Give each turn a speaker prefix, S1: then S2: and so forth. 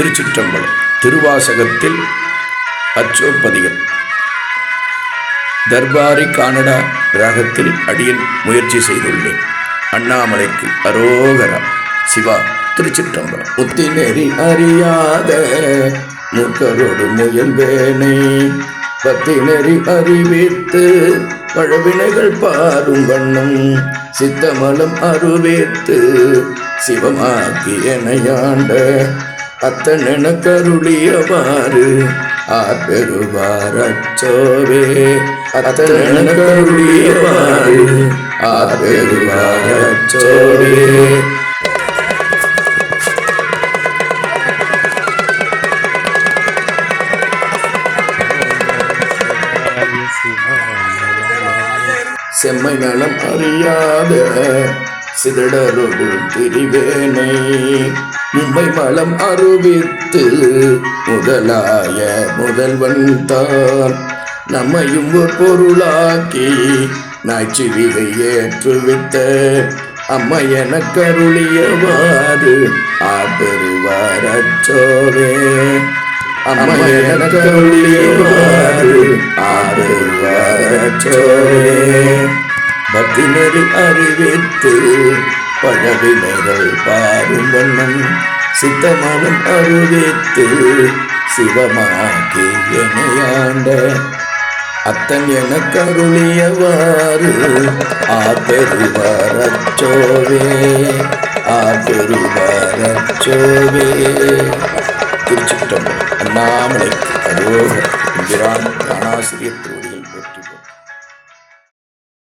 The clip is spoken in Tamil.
S1: திருச்சிற்றம்பலம் திருவாசகத்தில் அச்சோப்பதிகம் தர்பாரி கானடா ராகத்தில் அடியன் முயற்சி செய்துள்ளேன். அண்ணாமலைக்கு அரோகரா சிவா திருச்சிற்றம்பலம். முத்திநெறி அறியாத முக்கரோடு முயல்வேனே பத்தி நெறி அறிவித்து பழவினைகள் பாரும் வண்ணம் சித்தமலம் அருவேத்து சிவமாக்கி எனையாண்ட அத்தனென கருளியவாறு. ஆப்பெருவார் அச்சோவே. அத்தனென கருளியவாறு. ஆப்பெருவார் அச்சோவே. செம்மை நலம் அறியாத சிதடரோடு திரிவேனை. மும்பை மலம் அறிவித்து முதலாய முதல்வன் தான். நம்மையும் ஒரு பொருளாக்கி நாய்ச்சிவிகை ஏற்றுவித்த அம்மா என கருளியவாறு ஆபெருவார் அச்சோவே அம்மா என கருளியவாறு ஆபெருவார் அச்சோவே பக்தினரி அறிவித்து பழவினைகள் பாரும் வண்ணம் சித்தமனம் அறிவித்து சிவமாக்கி எனையாண்ட அத்தன் என கருளியவாறு ஆபெருவரச்சோவே ஆபெருவரச்சோவே திருச்சிட்டம் அண்ணாமலை அரோக இந்திரான் ஞானாசிரியர் திருவடி.